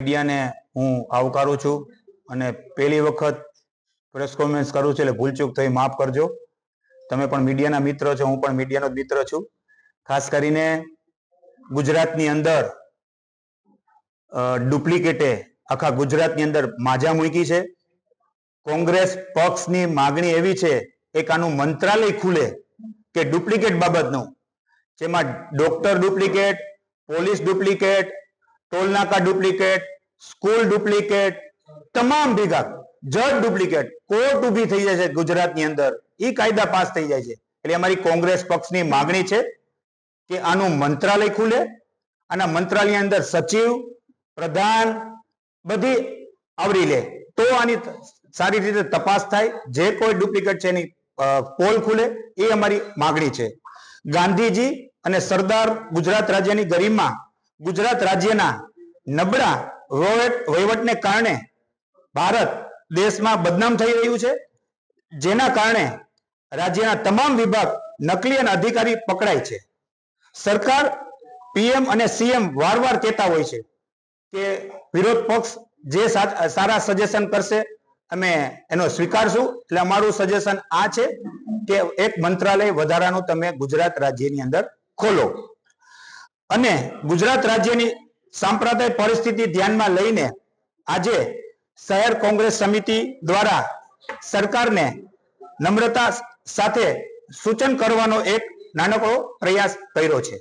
મીડિયાને હું આવકારું છું અને પહેલી વખત પ્રેસ કોન્ફરન્સ કરું છું એટલે ભૂલચૂક થઈ, માફ કરજો. તમે પણ મીડિયાના મિત્ર છો, હું પણ મીડિયાનો મિત્ર છું. ખાસ કરીને ગુજરાતની અંદર ડુપ્લિકેટે આખા ગુજરાતની અંદર માજા મૂકી છે. કોંગ્રેસ પક્ષની માગણી એવી છે, એક આનું મંત્રાલય ખુલે કે ડુપ્લિકેટ બાબતનું. જેમાં doctor duplicate police duplicate toll નાકા ડુપ્લિકેટ, સ્કૂલ ડુપ્લિકેટ, તમામ ભેગા, જજ ડુપ્લિકેટ, કોર્ટ ઊભી થઈ જાય છે ગુજરાતની અંદર એ કાયદા પાસ થઈ જાય છે. એટલે અમારી કોંગ્રેસ પક્ષની માગણી છે કે આનું મંત્રાલય ખુલે આના મંત્રાલયની અંદર સચિવ, પ્રધાન બધી આવરી લે. તો આની સારી રીતે તપાસ થાય. જે કોઈ ડુપ્લિકેટ છે એની પોલ ખુલે, એ અમારી માગણી છે. ગાંધીજી અને સરદાર ગુજરાત રાજ્યની ગરિમા ગુજરાત રાજ્યના નબળા વહીવટને કારણે ભારત દેશમાં બદનામ થઈ રહ્યું છે. જેના કારણે રાજ્યના તમામ વિભાગ નકલી અને અધિકારી પકડાય છે. સરકાર, પીએમ અને સીએમ વારવાર કહેતા હોય છે કે વિરોધ પક્ષ જે સારા સજેશન કરશે, અમે એનો સ્વીકારશું. એટલે અમારું સજેશન આ છે કે એક મંત્રાલય વધારાનું તમે ગુજરાત રાજ્યની અંદર ખોલો. અને ગુજરાત રાજ્યની સાંપ્રદાયિક પરિસ્થિતિ ધ્યાનમાં લઈને આજે શહેર કોંગ્રેસ સમિતિ દ્વારા સરકારને નમ્રતા સાથે સૂચન કરવાનો એક નાનકડો પ્રયાસ કર્યો છે.